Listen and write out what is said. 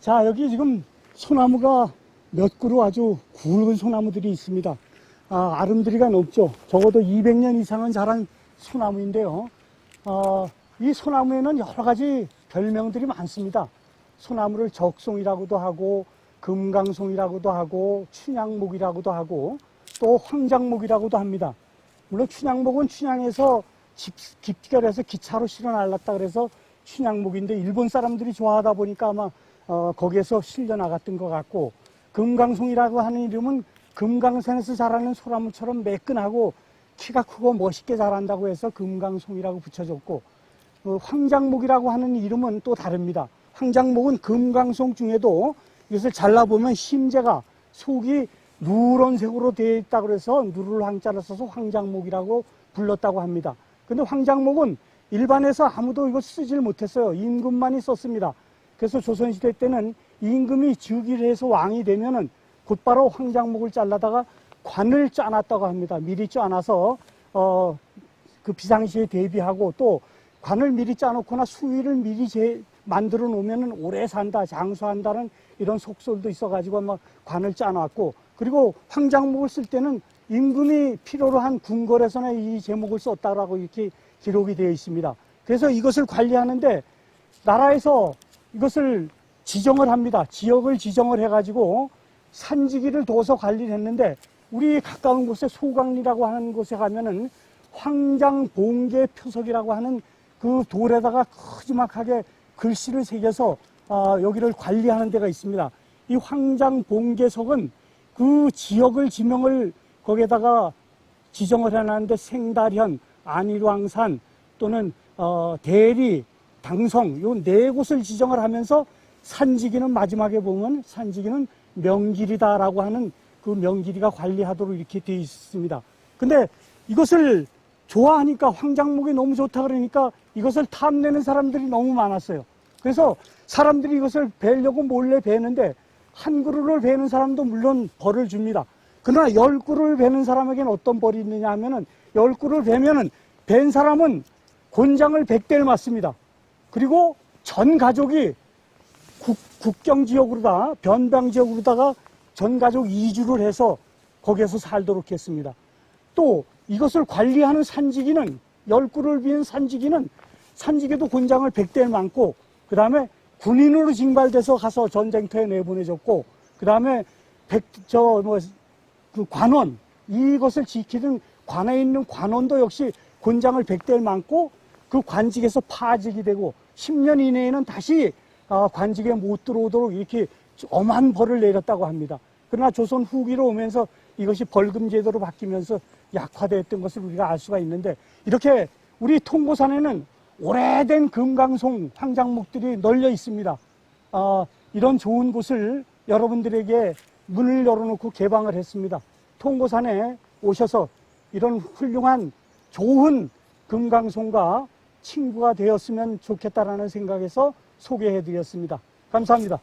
자, 여기 지금 소나무가 몇 그루 아주 굵은 소나무들이 있습니다. 아, 아름드리가 높죠. 적어도 200년 이상은 자란 소나무인데요. 어, 이 소나무에는 여러 가지 별명들이 많습니다. 소나무를 적송이라고도 하고, 금강송이라고도 하고, 춘향목이라고도 하고, 또 황장목이라고도 합니다. 물론 춘향목은 춘향에서 집, 집결해서 기차로 실어 날랐다 그래서 춘향목인데 일본 사람들이 좋아하다 보니까 아마 어, 거기에서 실려 나갔던 것 같고 금강송이라고 하는 이름은 금강산에서 자라는 소나무처럼 매끈하고 키가 크고 멋있게 자란다고 해서 금강송이라고 붙여졌고 어, 황장목이라고 하는 이름은 또 다릅니다. 황장목은 금강송 중에도 이것을 잘라보면 심재가 속이 누런색으로 되어 있다 그래서 누를 황자를 써서 황장목이라고 불렀다고 합니다. 근데 황장목은 일반에서 아무도 이거 쓰질 못했어요. 임금만이 썼습니다. 그래서 조선시대 때는 임금이 즉위를 해서 왕이 되면은 곧바로 황장목을 잘라다가 관을 짜놨다고 합니다. 미리 짜놔서 어, 그 비상시에 대비하고 또 관을 미리 짜놓거나 수위를 미리 제, 만들어 놓으면 오래 산다, 장수한다는 이런 속설도 있어가지고 막 관을 짜놨고 그리고 황장목을 쓸 때는 임금이 필요로 한 궁궐에서나 이 제목을 썼다라고 이렇게 기록이 되어 있습니다. 그래서 이것을 관리하는데 나라에서 이것을 지정을 합니다. 지역을 지정을 해가지고 산지기를 둬서 관리를 했는데 우리 가까운 곳에 소강리라고 하는 곳에 가면은 황장 봉계 표석이라고 하는 그 돌에다가 큼지막하게 글씨를 새겨서 아, 여기를 관리하는 데가 있습니다. 이 황장 봉계석은 그 지역을 지명을 거기에다가 지정을 해놨는데 생달현, 안일왕산 또는 어, 대리, 당성 요 네 곳을 지정을 하면서 산지기는 마지막에 보면 산지기는 명길이다라고 하는 그 명길이가 관리하도록 이렇게 되어 있습니다. 근데 이것을 좋아하니까 황장목이 너무 좋다 그러니까 이것을 탐내는 사람들이 너무 많았어요. 그래서 사람들이 이것을 베려고 몰래 베는데 한 그루를 베는 사람도 물론 벌을 줍니다. 그러나 열 그루를 베는 사람에게는 어떤 벌이 있느냐 하면은 열 그루를 베면은 벤 사람은 곤장을 백대를 맞습니다. 그리고 전 가족이 국, 국경 지역으로다 변방 지역으로다가 전 가족 이주를 해서 거기에서 살도록 했습니다. 또 이것을 관리하는 산지기는 열 그루를 비는 산지기는 산지기도 곤장을 백대를 많고 그 다음에 군인으로 징발돼서 가서 전쟁터에 내보내졌고 그 다음에 백 저 뭐 그 관원 이것을 지키는 관에 있는 관원도 역시 곤장을 백대를 많고 그 관직에서 파직이 되고 10년 이내에는 다시 아, 관직에 못 들어오도록 이렇게 엄한 벌을 내렸다고 합니다. 그러나 조선 후기로 오면서 이것이 벌금 제도로 바뀌면서 약화됐던 것을 우리가 알 수가 있는데 이렇게 우리 통고산에는 오래된 금강송 황장목들이 널려 있습니다. 아, 이런 좋은 곳을 여러분들에게 문을 열어놓고 개방을 했습니다. 통고산에 오셔서 이런 훌륭한 좋은 금강송과 친구가 되었으면 좋겠다라는 생각에서 소개해 드렸습니다. 감사합니다.